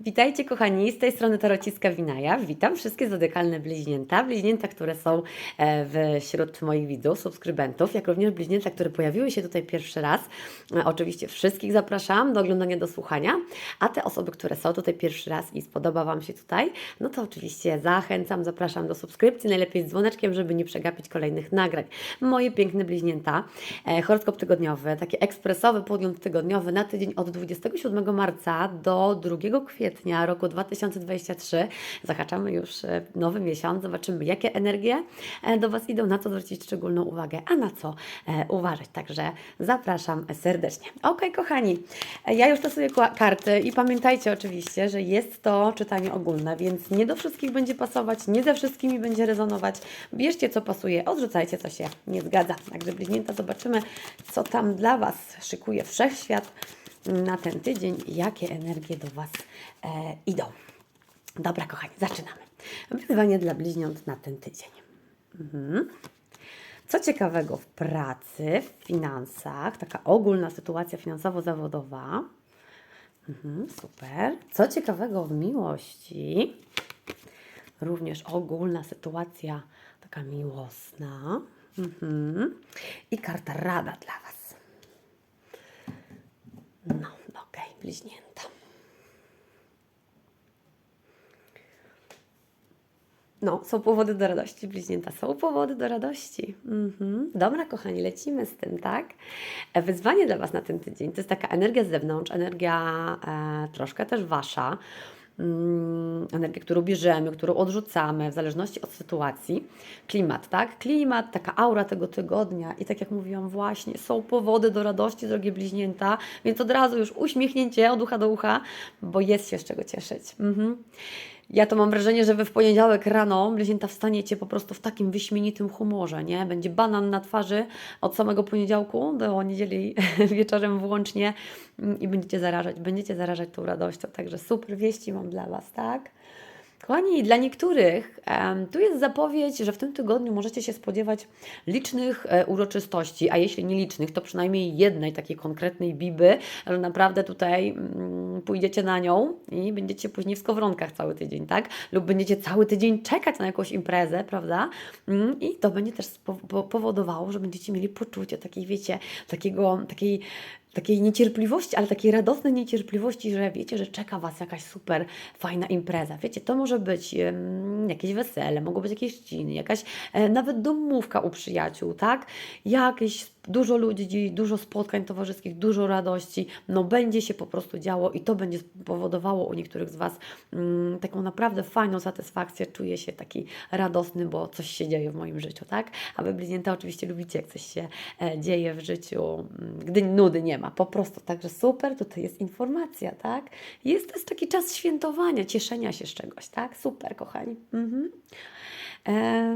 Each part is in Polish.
Witajcie kochani, z tej strony Tarociska Winaja. Witam wszystkie zodiakalne bliźnięta, bliźnięta, które są e, wśród moich widzów, subskrybentów, jak również bliźnięta, które pojawiły się tutaj pierwszy raz. E, Oczywiście wszystkich zapraszam do oglądania, do słuchania, a te osoby, które są tutaj pierwszy raz i spodoba Wam się tutaj, no to oczywiście zachęcam, zapraszam do subskrypcji, najlepiej z dzwoneczkiem, żeby nie przegapić kolejnych nagrań. Moje piękne bliźnięta, e, horoskop tygodniowy, taki ekspresowy podgląd tygodniowy na tydzień od 27 marca do 2 kwietnia roku 2023. Zahaczamy już e, nowy miesiąc, zobaczymy jakie energie e, do Was idą, na co zwrócić szczególną uwagę, a na co e, uważać. Także zapraszam serdecznie. Ok, kochani, ja już stosuję karty i pamiętajcie oczywiście, że jest to czytanie ogólne, więc nie do wszystkich będzie pasować, nie ze wszystkimi będzie rezonować. Bierzcie co pasuje, odrzucajcie co się nie zgadza. Także bliźnięta zobaczymy, co tam dla Was szykuje wszechświat na ten tydzień jakie energie do Was e, idą. Dobra, kochani, zaczynamy. Wyzwanie dla bliźniąt na ten tydzień. Mhm. Co ciekawego w pracy, w finansach, taka ogólna sytuacja finansowo-zawodowa. Mhm, super. Co ciekawego w miłości, również ogólna sytuacja taka miłosna. Mhm. I karta rada dla Was. No, okej, bliźnięta. No, są powody do radości, bliźnięta. Są powody do radości. Mhm. Dobra, kochani, lecimy z tym, tak? E, Wyzwanie dla Was na ten tydzień to jest taka energia z zewnątrz, energia e, troszkę też Wasza. Mm, energię, którą bierzemy, którą odrzucamy, w zależności od sytuacji. Klimat, tak? Klimat, taka aura tego tygodnia. I tak jak mówiłam, właśnie są powody do radości, drogie bliźnięta, więc od razu już uśmiechnięcie od ucha do ucha, bo jest się z czego cieszyć. Mhm. Ja to mam wrażenie, że wy w poniedziałek rano bliźnięta wstaniecie po prostu w takim wyśmienitym humorze, nie? Będzie banan na twarzy od samego poniedziałku do niedzieli wieczorem włącznie mm, i będziecie zarażać, będziecie zarażać tą radością. Także super wieści mam dla Was, tak? Kochani, dla niektórych tu jest zapowiedź, że w tym tygodniu możecie się spodziewać licznych e, uroczystości, a jeśli nie licznych, to przynajmniej jednej takiej konkretnej biby, że naprawdę tutaj mm, pójdziecie na nią i będziecie później w skowronkach cały tydzień, tak? Lub będziecie cały tydzień czekać na jakąś imprezę, prawda? Mm, I to będzie też powodowało, że będziecie mieli poczucie takiej, wiecie, takiego, takiej takiej niecierpliwości, ale takiej radosnej niecierpliwości, że wiecie, że czeka Was jakaś super fajna impreza. Wiecie, to może być jakieś wesele, mogą być jakieś ściny, jakaś e, nawet domówka u przyjaciół, tak? Jakieś dużo ludzi, dużo spotkań towarzyskich, dużo radości, no będzie się po prostu działo i to będzie powodowało u niektórych z Was mm, taką naprawdę fajną satysfakcję, czuję się taki radosny, bo coś się dzieje w moim życiu, tak? A Wy bliźnięta oczywiście lubicie, jak coś się e, dzieje w życiu, mm, gdy nudy nie ma, po prostu, także super, tutaj jest informacja, tak? Jest to jest taki czas świętowania, cieszenia się z czegoś, tak? Super, kochani. Mhm.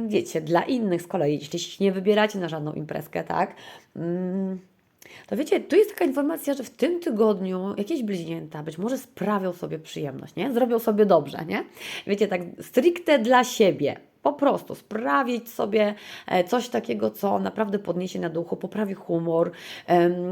Wiecie, dla innych z kolei, jeśli się nie wybieracie na żadną imprezkę, tak? Mm, to wiecie, tu jest taka informacja, że w tym tygodniu jakieś bliźnięta być może sprawią sobie przyjemność, nie? Zrobią sobie dobrze, nie? Wiecie, tak stricte dla siebie. Po prostu sprawić sobie e, coś takiego, co naprawdę podniesie na duchu, poprawi humor,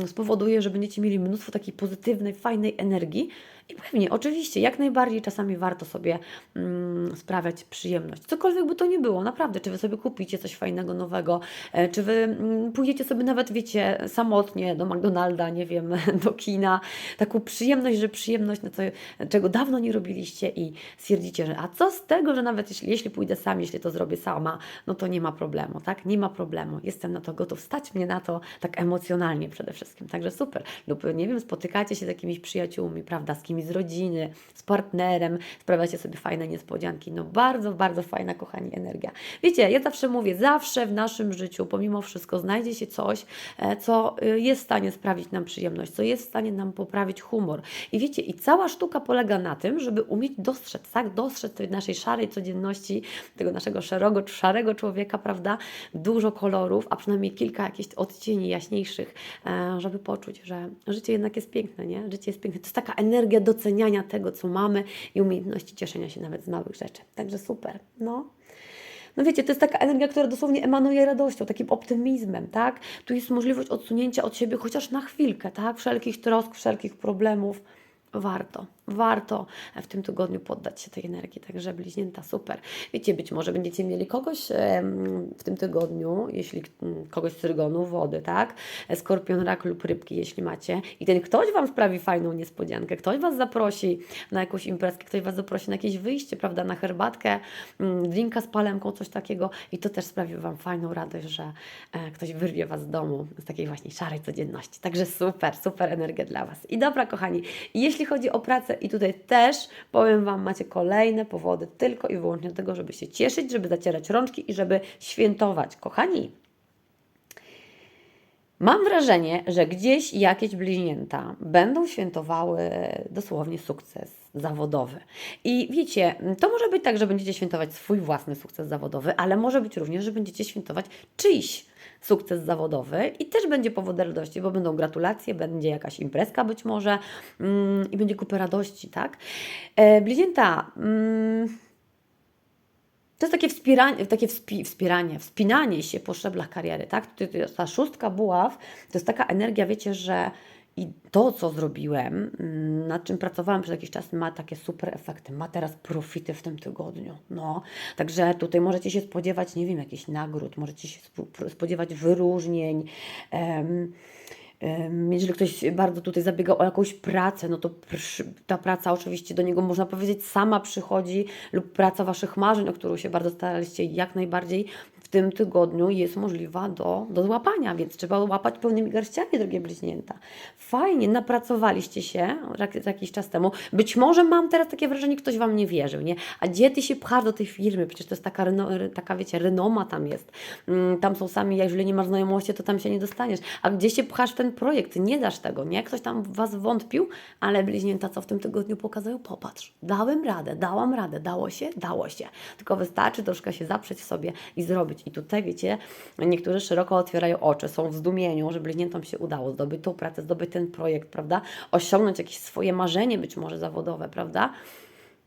spowoduje, że będziecie mieli mnóstwo takiej pozytywnej, fajnej energii. I pewnie, oczywiście, jak najbardziej czasami warto sobie mm, sprawiać przyjemność. Cokolwiek by to nie było, naprawdę. Czy Wy sobie kupicie coś fajnego, nowego, e, czy Wy mm, pójdziecie sobie nawet, wiecie, samotnie do McDonalda, nie wiem, do kina. Taką przyjemność, że przyjemność, na co, czego dawno nie robiliście i stwierdzicie, że a co z tego, że nawet jeśli, jeśli pójdę sam, jeśli to zrobię sama, no to nie ma problemu, tak? Nie ma problemu. Jestem na to gotów, stać mnie na to tak emocjonalnie przede wszystkim. Także super. Lub, nie wiem, spotykacie się z jakimiś przyjaciółmi, prawda, z kimś z rodziny, z partnerem, sprawiacie sobie fajne niespodzianki. No bardzo, bardzo fajna, kochani, energia. Wiecie, ja zawsze mówię, zawsze w naszym życiu, pomimo wszystko, znajdzie się coś, e, co y, jest w stanie sprawić nam przyjemność, co jest w stanie nam poprawić humor. I wiecie, i cała sztuka polega na tym, żeby umieć dostrzec, tak, dostrzec tej naszej szarej codzienności, tego naszego szarego, szarego człowieka, prawda, dużo kolorów, a przynajmniej kilka jakichś odcieni jaśniejszych, e, żeby poczuć, że życie jednak jest piękne, nie? Życie jest piękne. To jest taka energia doceniania tego, co mamy i umiejętności cieszenia się nawet z małych rzeczy. Także super, no. No wiecie, to jest taka energia, która dosłownie emanuje radością, takim optymizmem, tak? Tu jest możliwość odsunięcia od siebie chociaż na chwilkę, tak? Wszelkich trosk, wszelkich problemów. Warto, warto w tym tygodniu poddać się tej energii, także bliźnięta, super. Wiecie, być może będziecie mieli kogoś w tym tygodniu, jeśli kogoś z rygonu, wody, tak? Skorpion, rak lub rybki, jeśli macie i ten ktoś Wam sprawi fajną niespodziankę, ktoś Was zaprosi na jakąś imprezkę, ktoś Was zaprosi na jakieś wyjście, prawda, na herbatkę, drinka z palemką, coś takiego i to też sprawi Wam fajną radość, że e, ktoś wyrwie Was z domu z takiej właśnie szarej codzienności. Także super, super energia dla Was. I dobra, kochani, jeśli chodzi o pracę i tutaj też powiem Wam, macie kolejne powody tylko i wyłącznie do tego, żeby się cieszyć, żeby zacierać rączki i żeby świętować. Kochani, Mam wrażenie, że gdzieś jakieś bliźnięta będą świętowały dosłownie sukces zawodowy. I wiecie, to może być tak, że będziecie świętować swój własny sukces zawodowy, ale może być również, że będziecie świętować czyjś sukces zawodowy i też będzie powód radości, bo będą gratulacje, będzie jakaś imprezka być może mm, i będzie kupę radości, tak? E, bliźnięta. Mm, to jest takie wspieranie, takie wspi, wspieranie, wspinanie się po szczeblach kariery, tak? Ta szóstka buław to jest taka energia, wiecie, że i to, co zrobiłem, mm, nad czym pracowałam przez jakiś czas, ma takie super efekty. Ma teraz profity w tym tygodniu. No, także tutaj możecie się spodziewać, nie wiem, jakichś nagród, możecie się spo- spodziewać wyróżnień. Em, Jeżeli ktoś bardzo tutaj zabiega o jakąś pracę, no to ta praca oczywiście do niego można powiedzieć sama przychodzi lub praca Waszych marzeń, o którą się bardzo staraliście jak najbardziej w tym tygodniu jest możliwa do, do złapania, więc trzeba łapać pełnymi garściami, drogie bliźnięta. Fajnie, napracowaliście się jakiś czas temu. Być może mam teraz takie wrażenie, ktoś Wam nie wierzył, nie? A gdzie Ty się pchasz do tej firmy? Przecież to jest taka, taka wiecie, renoma tam jest. Mm, Tam są sami, jeżeli nie masz znajomości, to tam się nie dostaniesz. A gdzie się pchasz w ten projekt? Nie dasz tego, nie? Ktoś tam Was wątpił, ale bliźnięta co w tym tygodniu pokazują? Popatrz, dałem radę, dałam radę, dało się? Dało się. Tylko wystarczy troszkę się zaprzeć w sobie i zrobić. I tutaj, wiecie, niektórzy szeroko otwierają oczy, są w zdumieniu, że bliźniętom się udało zdobyć tą pracę, zdobyć ten projekt, prawda? Osiągnąć jakieś swoje marzenie być może zawodowe, prawda?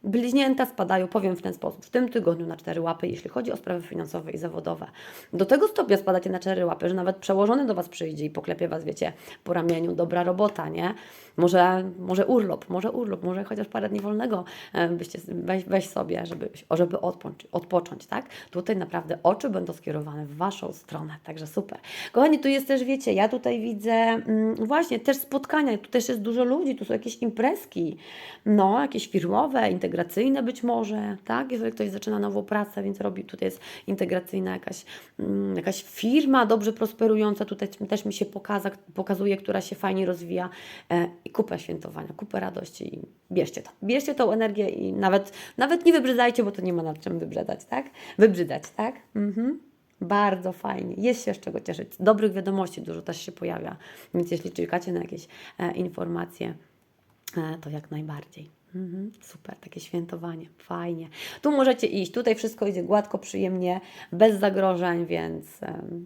Bliźnięta spadają, powiem w ten sposób, w tym tygodniu na cztery łapy, jeśli chodzi o sprawy finansowe i zawodowe. Do tego stopnia spadacie na cztery łapy, że nawet przełożony do Was przyjdzie i poklepie Was, wiecie, po ramieniu, dobra robota, nie? Może, może urlop, może urlop, może chociaż parę dni wolnego e, byście, weź, weź sobie, żeby, żeby odpocząć, odpocząć, tak? Tutaj naprawdę oczy będą skierowane w Waszą stronę, także super. Kochani, tu jest też, wiecie, ja tutaj widzę mm, właśnie też spotkania, tu też jest dużo ludzi, tu są jakieś imprezki, no, jakieś firmowe, integracyjne być może, tak? Jeżeli ktoś zaczyna nową pracę, więc robi, tutaj jest integracyjna jakaś, mm, jakaś firma dobrze prosperująca, tutaj też mi się pokaza, pokazuje, która się fajnie rozwija e, i kupę świętowania, kupę radości i bierzcie to. Bierzcie tą energię i nawet, nawet nie wybrzydzajcie, bo to nie ma nad czym wybrzydzać, tak? Wybrzydzać, tak? Mhm. Bardzo fajnie. Jest się z czego cieszyć. Dobrych wiadomości dużo też się pojawia. Więc jeśli czekacie na jakieś e, informacje, e, to jak najbardziej. Mhm, super, takie świętowanie, fajnie. Tu możecie iść, tutaj wszystko idzie gładko, przyjemnie, bez zagrożeń, więc, em,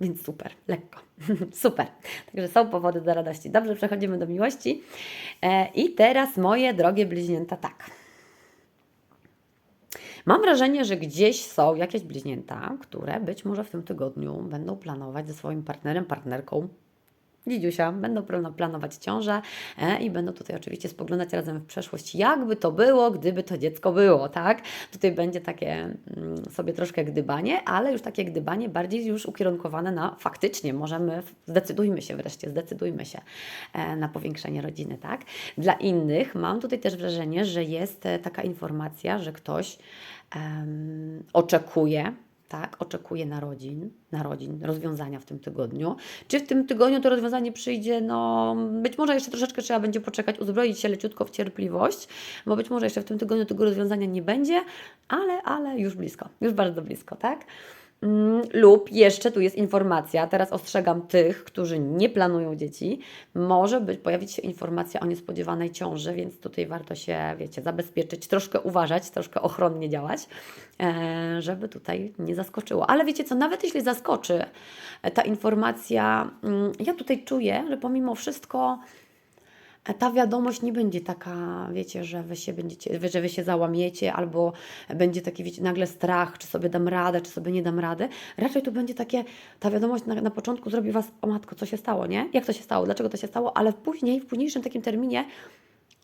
więc super, lekko. super. Także są powody do radości. Dobrze, przechodzimy do miłości. E, I teraz moje drogie bliźnięta, tak. Mam wrażenie, że gdzieś są jakieś bliźnięta, które być może w tym tygodniu będą planować ze swoim partnerem, partnerką Dzidziusia, będą plano- planować ciążę e, i będą tutaj oczywiście spoglądać razem w przeszłość, jakby to było, gdyby to dziecko było, tak? Tutaj będzie takie mm, sobie troszkę gdybanie, ale już takie gdybanie bardziej już ukierunkowane na faktycznie, możemy, zdecydujmy się wreszcie, zdecydujmy się e, na powiększenie rodziny, tak? Dla innych mam tutaj też wrażenie, że jest e, taka informacja, że ktoś oczekuje, tak, oczekuje narodzin, narodzin, rozwiązania w tym tygodniu. Czy w tym tygodniu to rozwiązanie przyjdzie? No, być może jeszcze troszeczkę trzeba będzie poczekać, uzbroić się leciutko w cierpliwość, bo być może jeszcze w tym tygodniu tego rozwiązania nie będzie, ale, ale już blisko, już bardzo blisko, tak? Mm, Lub jeszcze tu jest informacja, teraz ostrzegam tych, którzy nie planują dzieci, może być, pojawić się informacja o niespodziewanej ciąży, więc tutaj warto się, wiecie, zabezpieczyć, troszkę uważać, troszkę ochronnie działać, e, żeby tutaj nie zaskoczyło. Ale wiecie co, nawet jeśli zaskoczy ta informacja, mm, ja tutaj czuję, że pomimo wszystko ta wiadomość nie będzie taka, wiecie, że wy się będziecie, że wy się załamiecie, albo będzie taki, wiecie, nagle strach, czy sobie dam radę, czy sobie nie dam rady. Raczej to będzie takie, ta wiadomość na, na początku zrobi was, o matko, co się stało, nie? Jak to się stało, dlaczego to się stało, ale później, w późniejszym takim terminie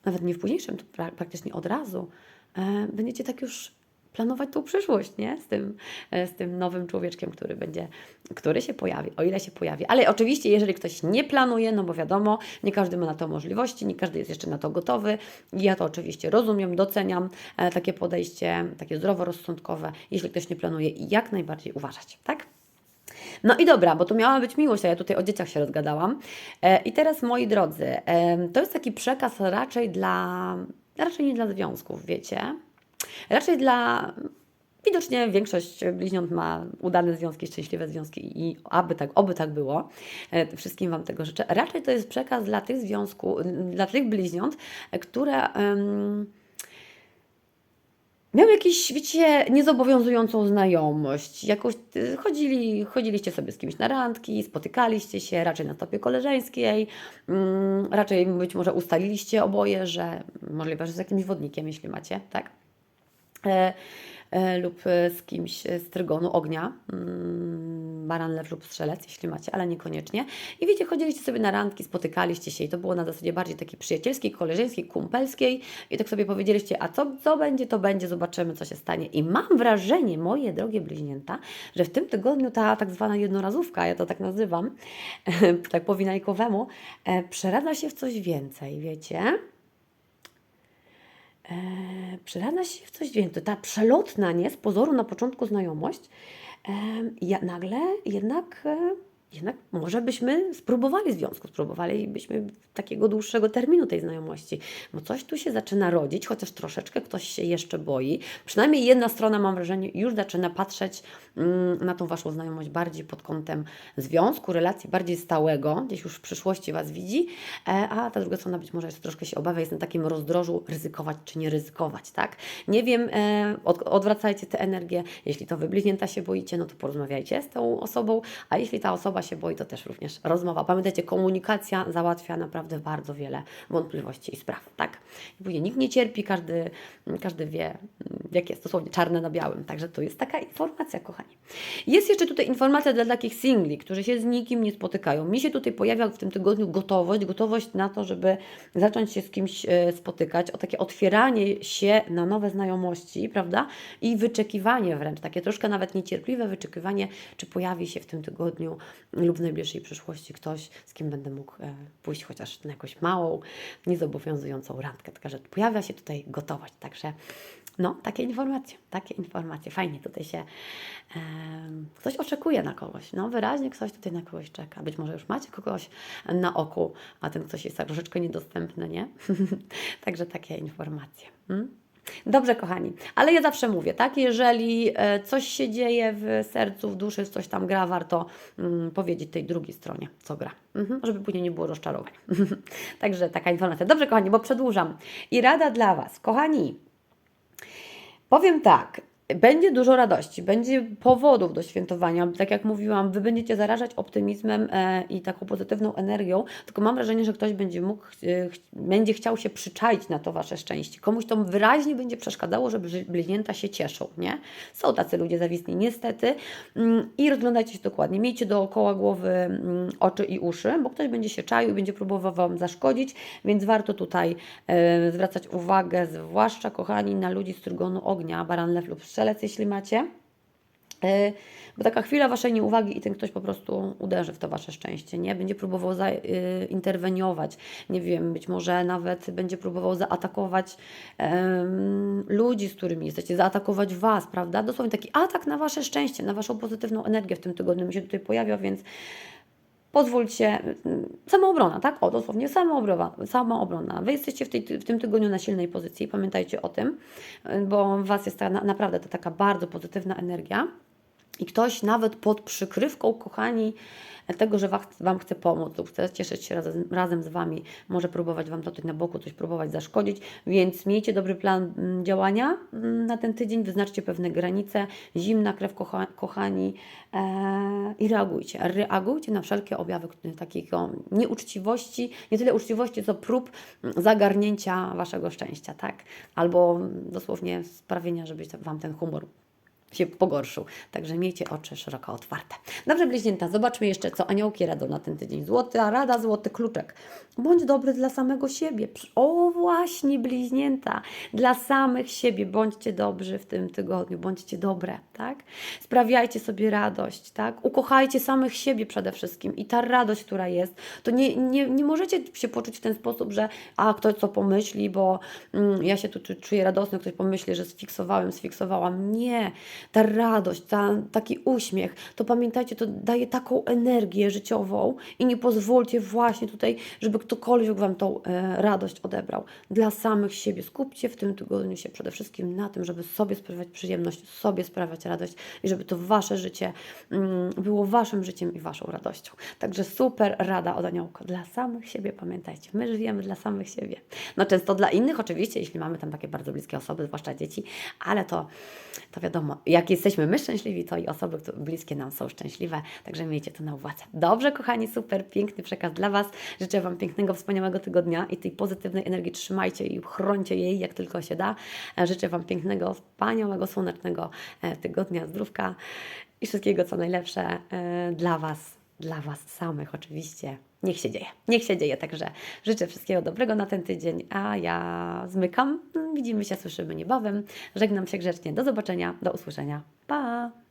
nawet nie w późniejszym, to pra praktycznie od razu, e, będziecie tak już planować tą przyszłość, nie? Z tym, e, z tym nowym człowieczkiem, który będzie, który się pojawi, o ile się pojawi. Ale oczywiście, jeżeli ktoś nie planuje, no bo wiadomo, nie każdy ma na to możliwości, nie każdy jest jeszcze na to gotowy. Ja to oczywiście rozumiem, doceniam e, takie podejście, takie zdroworozsądkowe. Jeśli ktoś nie planuje, jak najbardziej uważać, tak? No i dobra, bo to miała być miłość, a ja tutaj o dzieciach się rozgadałam. E, I teraz, moi drodzy, to jest taki przekaz raczej dla, raczej nie dla związków, wiecie? Raczej dla. Widocznie większość bliźniąt ma udane związki, szczęśliwe związki i aby tak, oby tak było. E, Wszystkim Wam tego życzę. Raczej to jest przekaz dla tych związków, dla tych bliźniąt, e, które. em, Miał jakieś, wiecie, niezobowiązującą znajomość. Jakoś y, chodzili, chodziliście sobie z kimś na randki, spotykaliście się raczej na stopie koleżeńskiej, mm, raczej być może ustaliliście oboje, że możliwe, że z jakimś wodnikiem, jeśli macie, tak? E, e, lub z kimś z trygonu ognia, mm, baran, lew lub strzelec, jeśli macie, ale niekoniecznie. I wiecie, chodziliście sobie na randki, spotykaliście się i to było na zasadzie bardziej takiej przyjacielskiej, koleżeńskiej, kumpelskiej i tak sobie powiedzieliście, a co, co będzie, to będzie, zobaczymy, co się stanie. I mam wrażenie, moje drogie bliźnięta, że w tym tygodniu ta tak zwana jednorazówka, ja to tak nazywam, tak po winajkowemu, e, przeradza się w coś więcej, wiecie? E, przerada się w coś więcej. Ta przelotna, nie, z pozoru na początku znajomość, e, ja, nagle jednak, e, jednak może byśmy spróbowali związku, spróbowalibyśmy takiego dłuższego terminu tej znajomości, bo coś tu się zaczyna rodzić, chociaż troszeczkę ktoś się jeszcze boi. Przynajmniej jedna strona, mam wrażenie, już zaczyna patrzeć mm, na tą Waszą znajomość bardziej pod kątem związku, relacji bardziej stałego, gdzieś już w przyszłości Was widzi, e, a ta druga strona być może jeszcze troszkę się obawia, jest na takim rozdrożu ryzykować czy nie ryzykować, tak? Nie wiem, e, od, odwracajcie tę energię, jeśli to Wy bliźnięta się boicie, no to porozmawiajcie z tą osobą, a jeśli ta osoba się boi, to też również rozmowa. Pamiętajcie, komunikacja załatwia naprawdę bardzo wiele wątpliwości i spraw, tak? I później nikt nie cierpi, każdy, każdy wie, jak jest dosłownie czarne na białym, także to jest taka informacja, kochani. Jest jeszcze tutaj informacja dla takich singli, którzy się z nikim nie spotykają. Mi się tutaj pojawia w tym tygodniu gotowość, gotowość na to, żeby zacząć się z kimś e, spotykać, o takie otwieranie się na nowe znajomości, prawda? I wyczekiwanie wręcz, takie troszkę nawet niecierpliwe wyczekiwanie, czy pojawi się w tym tygodniu lub w najbliższej przyszłości ktoś, z kim będę mógł e, pójść chociaż na jakąś małą, niezobowiązującą randkę. Także pojawia się tutaj gotowość. Także no, takie informacje, takie informacje. Fajnie tutaj się em, ktoś oczekuje na kogoś. No, wyraźnie ktoś tutaj na kogoś czeka. Być może już macie kogoś na oku, a ten ktoś jest tak troszeczkę niedostępny, nie? Także takie informacje. Mm? Dobrze, kochani, ale ja zawsze mówię, tak? Jeżeli e, coś się dzieje w sercu, w duszy, coś tam gra, warto mm, powiedzieć tej drugiej stronie, co gra, mhm. żeby później nie było rozczarowań. Także taka informacja. Dobrze, kochani, bo przedłużam. I rada dla Was, kochani, Powiem tak. Będzie dużo radości, będzie powodów do świętowania. Tak jak mówiłam, Wy będziecie zarażać optymizmem e, i taką pozytywną energią, tylko mam wrażenie, że ktoś będzie mógł, e, będzie chciał się przyczaić na to Wasze szczęście. Komuś to wyraźnie będzie przeszkadzało, żeby bli- bliźnięta się cieszą, nie? Są tacy ludzie zawisni, niestety. Mm, I rozglądajcie się dokładnie. Miejcie dookoła głowy mm, oczy i uszy, bo ktoś będzie się czaił i będzie próbował Wam zaszkodzić, więc warto tutaj e, zwracać uwagę, zwłaszcza, kochani, na ludzi z trygonu ognia, baran, lew lub strzelec, jeśli macie. E, Bo taka chwila Waszej nieuwagi i ten ktoś po prostu uderzy w to Wasze szczęście, nie? Będzie próbował zainterweniować, nie wiem, być może nawet będzie próbował zaatakować em, ludzi, z którymi jesteście, zaatakować Was, prawda? Dosłownie taki atak na Wasze szczęście, na Waszą pozytywną energię w tym tygodniu mi się tutaj pojawia, więc pozwólcie, mm, samoobrona, tak? O, dosłownie samoobrona, samoobrona. Wy jesteście w, tej, w tym tygodniu na silnej pozycji, pamiętajcie o tym, y, bo w Was jest ta, na, naprawdę to taka bardzo pozytywna energia. I ktoś nawet pod przykrywką, kochani, tego, że wa- Wam chce pomóc lub chce cieszyć się razem, razem z Wami, może próbować Wam tutaj na boku coś próbować zaszkodzić, więc miejcie dobry plan mm, działania mm, na ten tydzień, wyznaczcie pewne granice, zimna krew, kocha, kochani, e, i reagujcie. Reagujcie na wszelkie objawy takiego nieuczciwości, nie tyle uczciwości, co prób mm, zagarnięcia Waszego szczęścia, tak? Albo dosłownie sprawienia, żeby Wam ten humor się pogorszył. Także miejcie oczy szeroko otwarte. Dobrze, bliźnięta, zobaczmy jeszcze, co aniołki radzą na ten tydzień. Złota rada, złoty kluczek. Bądź dobry dla samego siebie. O właśnie, bliźnięta, dla samych siebie. Bądźcie dobrzy w tym tygodniu, bądźcie dobre, tak? Sprawiajcie sobie radość, tak? Ukochajcie samych siebie przede wszystkim. I ta radość, która jest, to nie, nie, nie możecie się poczuć w ten sposób, że a ktoś co pomyśli, bo mm, ja się tu czu- czuję radosny, ktoś pomyśli, że sfiksowałem, sfiksowałam. Nie. Ta radość, ta, taki uśmiech, to pamiętajcie, to daje taką energię życiową i nie pozwólcie właśnie tutaj, żeby ktokolwiek Wam tą e, radość odebrał. Dla samych siebie. Skupcie w tym tygodniu się przede wszystkim na tym, żeby sobie sprawiać przyjemność, sobie sprawiać radość i żeby to Wasze życie mm, było Waszym życiem i Waszą radością. Także super rada od aniołka. Dla samych siebie pamiętajcie. My żyjemy dla samych siebie. No często dla innych oczywiście, jeśli mamy tam takie bardzo bliskie osoby, zwłaszcza dzieci, ale to, to wiadomo, jak jesteśmy my szczęśliwi, to i osoby które bliskie nam są szczęśliwe, także miejcie to na uwadze. Dobrze, kochani, super, piękny przekaz dla Was. Życzę Wam pięknego, wspaniałego tygodnia i tej pozytywnej energii trzymajcie i chroncie jej, jak tylko się da. E, Życzę Wam pięknego, wspaniałego, słonecznego e, tygodnia, zdrówka i wszystkiego, co najlepsze e, dla Was, dla Was samych oczywiście. Niech się dzieje, niech się dzieje. Także życzę wszystkiego dobrego na ten tydzień, a ja zmykam. Widzimy się, słyszymy niebawem. Żegnam się grzecznie. Do zobaczenia, do usłyszenia. Pa!